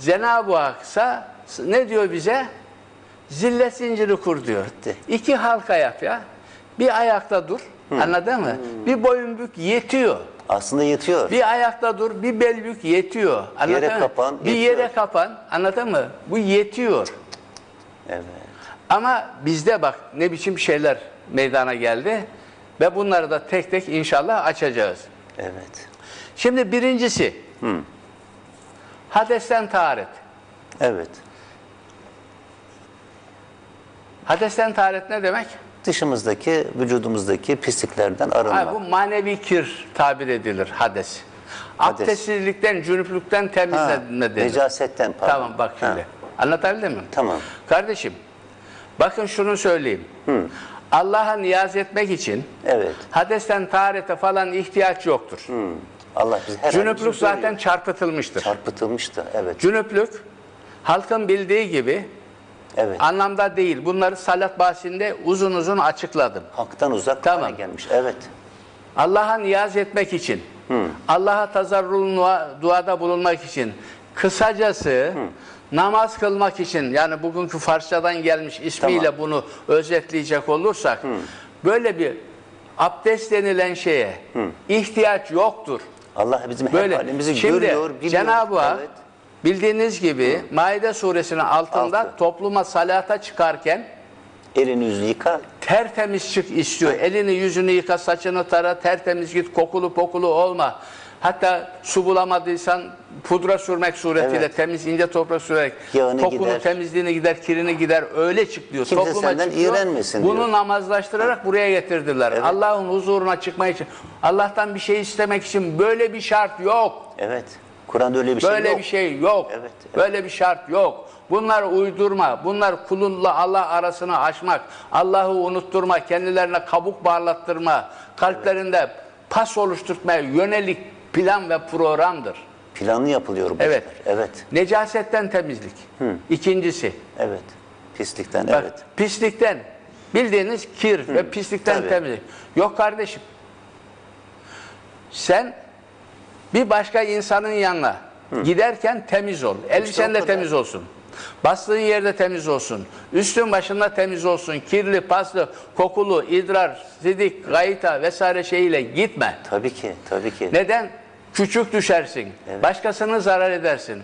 Cenab-ı Hak ise ne diyor bize? Zillet zinciri kur diyor. İki halka yap ya. Bir ayakta dur. Anladın mı? Bir boyun bük yetiyor. Aslında yetiyor. Bir ayakta dur, bir bel bük yetiyor. Anladın Yere mı? kapan, Bir yetiyor. yere kapan. Anladın mı? Bu yetiyor. Evet. Ama bizde bak ne biçim şeyler meydana geldi ve bunları da tek tek inşallah açacağız. Evet. Şimdi birincisi Hadesten taharet. Evet. Hadesten taharet ne demek? Dışımızdaki, vücudumuzdaki pisliklerden arınma. Ha, bu manevi kir tabir edilir hades. Abdestsizlikten, cünüplükten Ha, temizlenme denir. necasetten pardon. Tamam bak Ha, şimdi. Anlatabildim mi? Tamam. Kardeşim, bakın şunu söyleyeyim. Allah'a niyaz etmek için Evet. hadesten taharete falan ihtiyaç yoktur. Hı. Allah bizi her Cünüplük zaten çarpıtılmıştır. çarpıtılmıştı. Evet. Cünüplük halkın bildiği gibi Evet. anlamda değil. Bunları salat bahsinde uzun uzun açıkladım. Haktan uzak Tamam. gelmiş. Evet. Allah'a niyaz etmek için, Allah'a tazarrul duada bulunmak için, kısacası namaz kılmak için, yani bugünkü Farsçadan gelmiş ismiyle Tamam. bunu özetleyecek olursak, böyle bir abdest denilen şeye ihtiyaç yoktur. Allah bizim Böyle. her halimizi Şimdi görüyor, biliyor. Cenab-ı Hak Evet. bildiğiniz gibi Maide suresinin altında Altı. topluma salata çıkarken Elini yüzünü yıka. tertemiz çık istiyor. Elini yüzünü yıka, saçını tara, tertemiz git, kokulu pokulu olma. Hatta su bulamadıysan pudra sürmek suretiyle Evet. temiz ince toprak sürerek Yağını kokunu gider. temizliğini gider, kirini gider. Öyle çık diyor. Kimse Topluma senden çık diyor. iğrenmesin Bunu diyor. namazlaştırarak buraya getirdiler. Evet. Allah'ın huzuruna çıkmak için. Allah'tan bir şey istemek için böyle bir şart yok. Evet. Kur'an'da öyle bir şey Böyle yok. bir şey yok. Evet, evet. Böyle bir şart yok. Bunlar uydurma. Bunlar kulunla Allah arasını açmak. Allah'ı unutturma. Kendilerine kabuk bağlattırma. Kalplerinde pas oluşturmaya yönelik plan ve programdır. Planlı yapılıyor bu Evet. işler. Evet. Necasetten temizlik. İkincisi. Evet. Pislikten Bak, evet. pislikten bildiğiniz kir ve pislikten tabii. temizlik. Yok kardeşim. Sen bir başka insanın yanına giderken temiz ol. Elbisen de temiz olsun. Bastığın yerde temiz olsun. Üstün başında temiz olsun. Kirli, paslı, kokulu, idrar, sidik, gayta vesaire şeyiyle gitme. Tabii ki. Tabii ki. Neden? Küçük düşersin. Başkasını zarar edersin.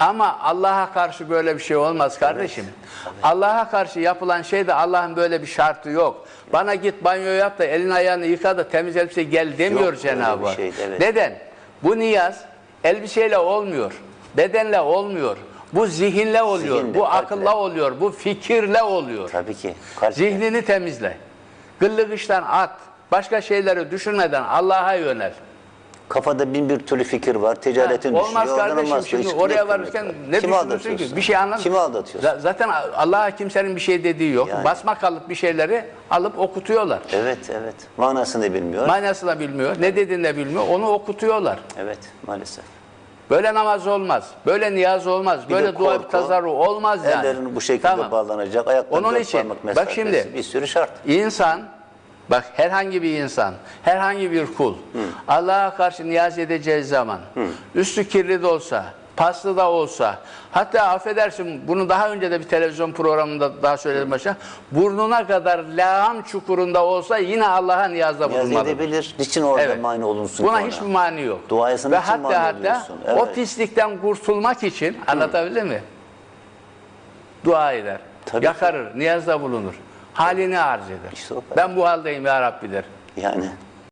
Ama Allah'a karşı böyle bir şey olmaz kardeşim. Allah'a karşı yapılan şey de Allah'ın böyle bir şartı yok. Bana git banyo yap da elini ayağını yıka da temiz elbise gel demiyor Cenab-ı Hak. şey, evet. Neden? Bu niyaz elbiseyle olmuyor. Bedenle olmuyor. Bu zihinle oluyor. Zihinle, bu kalple. akılla oluyor. Bu fikirle oluyor. Tabii ki. Kalp. Zihnini temizle. Gıllık işten at. Başka şeyleri düşünmeden Allah'a yönel. Kafada bin bir türlü fikir var. Ticaretin Ha, Olmaz düşüyor. kardeşim olmaz. şimdi Hiç oraya varırken ne Kimi düşünürsün ki? Bir şey anlamıyorsun. Kimi aldatıyorsun? Zaten Allah'a kimsenin bir şey dediği yok. Yani. Basma kalıp bir şeyleri alıp okutuyorlar. Evet, evet. Manasını bilmiyor. Manasını bilmiyor, ne dediğini de bilmiyor. Onu okutuyorlar. evet, maalesef. Böyle namaz olmaz. Böyle niyaz olmaz. Bir böyle dua tasarruf olmaz yani. Ellerini bu şekilde Tamam. bağlanacak. Ayakları Onun için, bak şimdi, bir sürü şart. İnsan, bak herhangi bir insan, herhangi bir kul Allah'a karşı niyaz edeceği zaman üstü kirli de olsa, paslı da olsa, hatta affedersin bunu daha önce de bir televizyon programında daha söyledim başa, burnuna kadar lağım çukurunda olsa yine Allah'a niyazda Niyaz bulunmalıdır. edebilir. Niçin orada Evet. mani olunsun Buna ki ona? hiçbir mani yok. Duayasını Ve için mani hatta hatta oluyorsun. o Evet. pislikten kurtulmak için anlatabildim mi? Dua eder. Tabii yakarır, niyazda bulunur. Halini arz eder. İşte o kadar. ben bu haldeyim ya Rabbi der. Yani